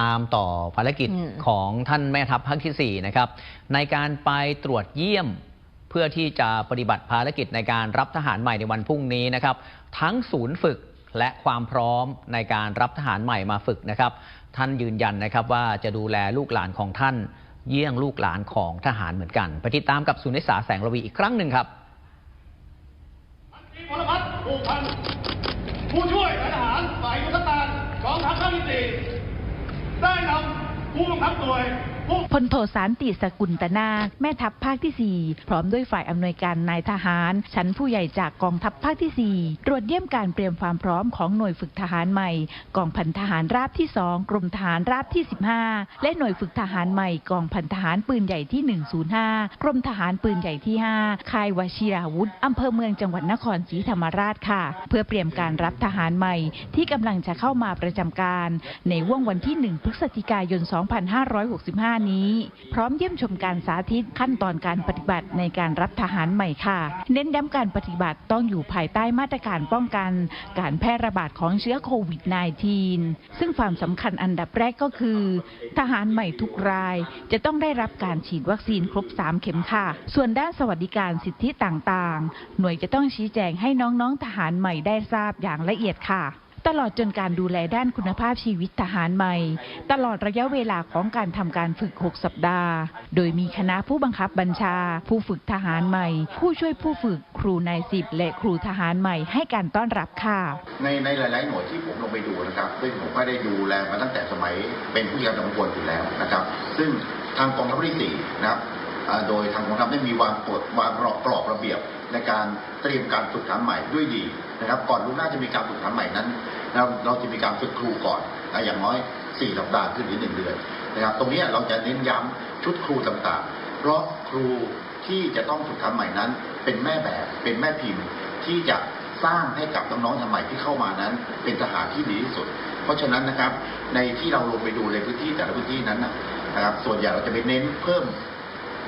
ตามต่อภารกิจอืมของท่านแม่ทัพภาคที่ 4 นะครับ ในการไปตรวจเยี่ยมเพื่อที่จะปฏิบัติภารกิจในการรับทหารใหม่ในวันพรุ่งนี้นะครับ ทั้งศูนย์ฝึกและความพร้อมในการรับทหารใหม่มาฝึกนะครับ ท่านยืนยันนะครับว่าจะดูแลลูกหลานของท่าน เยี่ยงลูกหลานของทหารเหมือนกันไปติดตามกับสุนิสาแสงระวีอีกครั้งหนึ่งครับพลพัฒน์ผูกพันผู้ช่วยนายทหารฝ่ายยุทธการกองทัพภาคที่ สี่ได้นำผู้ พลโทสารติสกุลตนา แม่ทัพภาคที่ 4 พร้อมด้วยฝ่ายอำนวยการนายทหาร ชั้นผู้ใหญ่จากกองทัพภาคที่ 4 ตรวจเยี่ยมการเตรียมความพร้อมของหน่วยฝึกทหารใหม่ กองพันทหารราบที่ 2 กรมทหารราบที่ 15 และหน่วยฝึกทหารใหม่กองพันทหารปืนใหญ่ที่ 105 กรมทหารปืนใหญ่ที่ 5 ค่ายวชิราวุธอำเภอเมืองจังหวัดนครศรีธรรมราชค่ะ เพื่อเตรียมการรับทหารใหม่ ที่กำลังจะเข้ามาประจำการ ในว่วงวันที่ 1 พฤศจิกายน 2565นี้ พร้อมเยี่ยมชมการสาธิตขั้นตอนการปฏิบัติในการรับทหารใหม่ค่ะ เน้นย้ำการปฏิบัติต้องอยู่ภายใต้มาตรการป้องกัน การแพร่ระบาดของเชื้อโควิด -19 ซึ่งความสำคัญอันดับแรกก็คือ ทหารใหม่ทุกรายจะต้องได้รับการฉีดวัคซีนครบ 3 เข็มค่ะ ส่วนด้านสวัสดิการสิทธิต่างๆ หน่วยจะต้องชี้แจงให้น้องๆทหารใหม่ได้ทราบอย่างละเอียดค่ะ ตลอดจนการดูแลด้านคุณภาพชีวิตทหารใหม่ ตลอดระยะเวลาของการทำการฝึก 6 สัปดาห์ โดยมีคณะผู้บังคับบัญชา ผู้ฝึกทหารใหม่ ผู้ช่วยผู้ฝึกครูนายสิบและครูทหารใหม่ให้การต้อนรับค่ะ ในในหลาย ๆ หน่วยที่ผมลงไปดูนะครับ ซึ่งผมก็ได้ดูแลมาตั้งแต่สมัยเป็นผู้การกำกับอยู่แล้วนะครับ ซึ่งทางกองทัพที่สี่นะครับโดยทางกองทัพได้มีวางกฎวางกรอบระเบียบ ในการเตรียมการฝึกทหารใหม่ด้วยดีนะครับ ก่อนล่วงหน้าจะมีการฝึกทหารใหม่นั้น เราเราจะมีการฝึกครูก่อนอย่างน้อย4สัปดาห์ขึ้นหรือหนึ่งเดือนนะครับ ตรงนี้เราจะเน้นย้ำชุดครูต่างๆ เพราะครูที่จะต้องฝึกทหารใหม่นั้น เป็นแม่แบบเป็นแม่พิมพ์ที่จะสร้างให้กับน้องๆทำใหม่ที่เข้ามานั้น เป็นทหารที่ดีที่สุด เพราะฉะนั้นนะครับ ในที่เราลงไปดูในพื้นที่แต่ละพื้นที่นั้นนะนะครับ ส่วนใหญ่เราจะไปเน้นเพิ่ม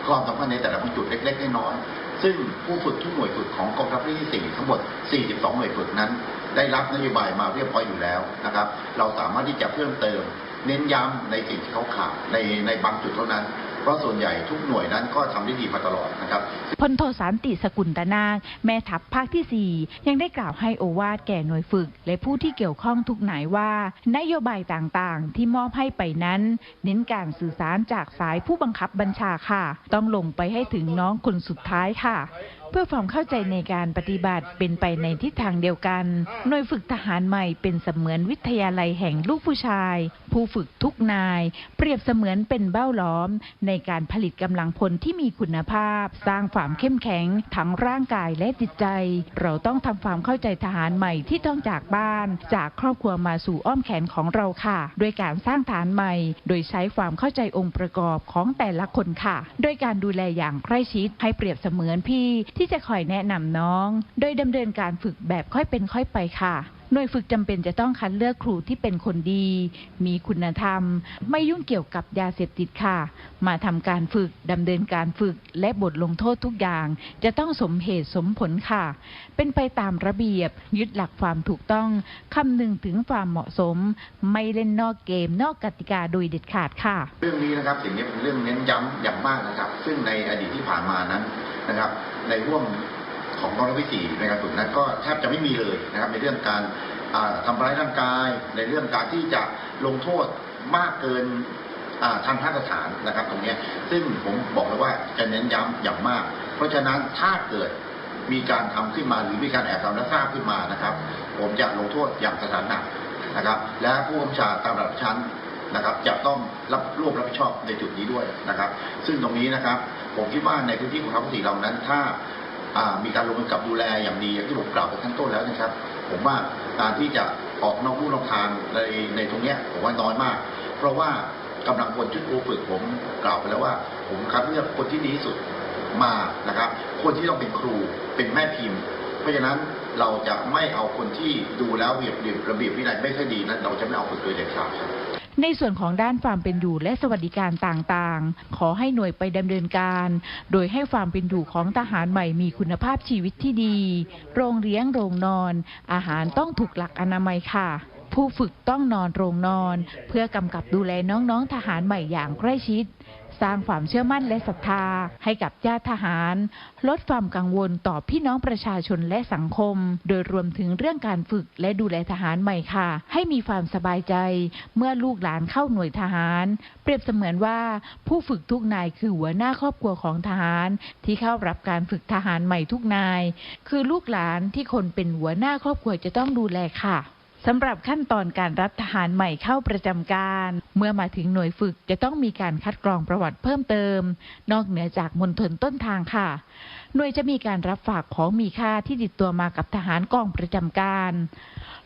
ความสำคัญในแต่ละจุดเล็กๆน้อยๆ ซึ่งผู้ฝึกทุกหน่วยฝึกของกองทัพเรือที่4ทั้งหมด 42 หน่วยฝึกนั้น ได้รับนโยบายมาเรียบร้อยอยู่แล้วนะครับ เราสามารถที่จะเพิ่มเติม เน้นย้ำในสิ่งที่เขาขาดในในบางจุดเท่านั้น เพราะส่วนใหญ่ทุกหน่วยนั้นก็ทำได้ดีมาตลอดนะครับพลโทสารติสกุลตนาคแม่ทัพภาคที่ 4 ยังได้กล่าวให้โอวาทแก่หน่วยฝึก และผู้ที่เกี่ยวข้องทุกนายว่า นโยบายต่างๆ ที่มอบให้ไปนั้น เน้นการสื่อสารจากสายผู้บังคับบัญชาค่ะ ต้องลงไปให้ถึงน้องคนสุดท้ายค่ะเพื่อความเข้าใจในการปฏิบัติเป็นไปในทิศทางเดียวกัน หน่วยฝึกทหารใหม่เป็นเสมือนวิทยาลัยแห่งลูกผู้ชาย ผู้ฝึกทุกนาย เปรียบเสมือนเป็นเบ้าล้อม ในการผลิตกำลังพลที่มีคุณภาพ สร้างความเข้มแข็งทั้งร่างกายและจิตใจ เราต้องทำความเข้าใจทหารใหม่ที่ต้องจากบ้าน จากครอบครัวมาสู่อ้อมแขนของเราค่ะ โดยการสร้างฐานใหม่ โดยใช้ความเข้าใจองค์ประกอบของแต่ละคนค่ะ โดยการดูแลอย่างใกล้ชิดให้เปรียบเสมือนพี่ที่จะคอยแนะนำน้อง โดยดำเนินการฝึกแบบค่อยเป็นค่อยไปค่ะ หน่วยฝึกจำเป็นจะต้องคัดเลือกครูที่เป็นคนดี มีคุณธรรม ไม่ยุ่งเกี่ยวกับยาเสพติดค่ะ มาทำการฝึกดำเนินการฝึกและบทลงโทษทุกอย่าง จะต้องสมเหตุสมผลค่ะ เป็นไปตามระเบียบ ยึดหลักความถูกต้องคำนึงถึงความเหมาะสม ไม่เล่นนอกเกมนอกกติกาโดยเด็ดขาดค่ะ เรื่องนี้นะครับสิ่งนี้เป็นเรื่องเน้นย้ำอย่างมากนะครับ ซึ่งในอดีตที่ผ่านมานั้นนะครับ ในห่วง ของกองทัพภาคที่สี่ในการฝึกนั้นก็แทบจะไม่มีเลยนะครับ ในเรื่องการอ่าทำร้ายร่างกาย ในเรื่องการที่จะลงโทษมากเกินทางมาตรฐานนะครับตรงนี้ซึ่งผมบอกเลยว่าจะเน้นย้ำอย่างมาก เพราะฉะนั้นถ้าเกิดมีการทำขึ้นมาหรือมีการแอบทำและทราบขึ้นมานะครับ ผมจะลงโทษอย่างสถานหนักนะครับ และผู้บัญชาตามระดับชั้นนะครับจะต้องรับร่วมรับผิดชอบในจุดนี้ด้วยนะครับ ซึ่งตรงนี้นะครับ ผมคิดว่าในพื้นที่ของทัพสี่เรานั้น ถ้า มีการลงมือกับดูแลอย่างดีอย่างที่ผมกล่าวไปข้างต้นแล้วนะครับ ผมว่าการที่จะออกนอกลู่นอกทางในในตรงเนี้ยผมว่าน้อยมาก เพราะว่ากำลังพลชุดครูฝึกผมกล่าวไปแล้วว่า ผมคัดเลือกคนที่ดีที่สุดมานะครับ คนที่ต้องเป็นครูเป็นแม่พิมพ์ เพราะฉะนั้นเราจะไม่เอาคนที่ดูแล้วระเบียบระเบียบวินัยไม่ค่อยดีนั้นเราจะไม่เอาคนโดยเด็ดขาดครับ ในส่วนของด้านความเป็นอยู่และสวัสดิการต่างๆ ขอให้หน่วยไปดำเนินการ โดยให้ความเป็นอยู่ของทหารใหม่มีคุณภาพชีวิตที่ดี โรงเลี้ยงโรงนอน อาหารต้องถูกหลักอนามัยค่ะ ผู้ฝึกต้องนอนโรงนอน เพื่อกำกับดูแลน้องๆทหารใหม่อย่างใกล้ชิด สร้างความเชื่อมั่นและศรัทธาให้กับญาติทหาร ลดความกังวลต่อพี่น้องประชาชนและสังคม โดยรวมถึงเรื่องการฝึกและดูแลทหารใหม่ค่ะ ให้มีความสบายใจ เมื่อลูกหลานเข้าหน่วยทหาร เปรียบเสมือนว่า ผู้ฝึกทุกนายคือหัวหน้าครอบครัวของทหาร ที่เข้ารับการฝึกทหารใหม่ทุกนาย คือลูกหลานที่คนเป็นหัวหน้าครอบครัวจะต้องดูแลค่ะ สำหรับขั้นตอนการรับทหารใหม่เข้าประจำการ เมื่อมาถึงหน่วยฝึกจะต้องมีการคัดกรองประวัติเพิ่มเติม นอกเหนือจากมณฑลต้นทางค่ะ หน่วยจะมีการรับฝากของมีค่าที่ติดตัวมากับทหารกองประจำการ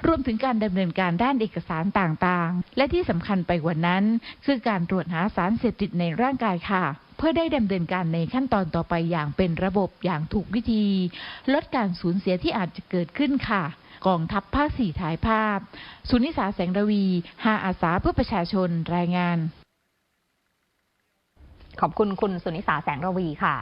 รวมถึงการดำเนินการด้านเอกสารต่างๆ และที่สำคัญไปกว่านั้น คือการตรวจหาสารเสพติดในร่างกายค่ะ เพื่อได้ดำเนินการในขั้นตอนต่อไปอย่างเป็นระบบอย่างถูกวิธี ลดการสูญเสียที่อาจจะเกิดขึ้นค่ะกองทัพภาคสี่ถ่ายภาพ สุนิสาแสงระวีหาอาสาเพื่อประชาชนรายงาน ขอบคุณคุณสุนิสาแสงระวีค่ะ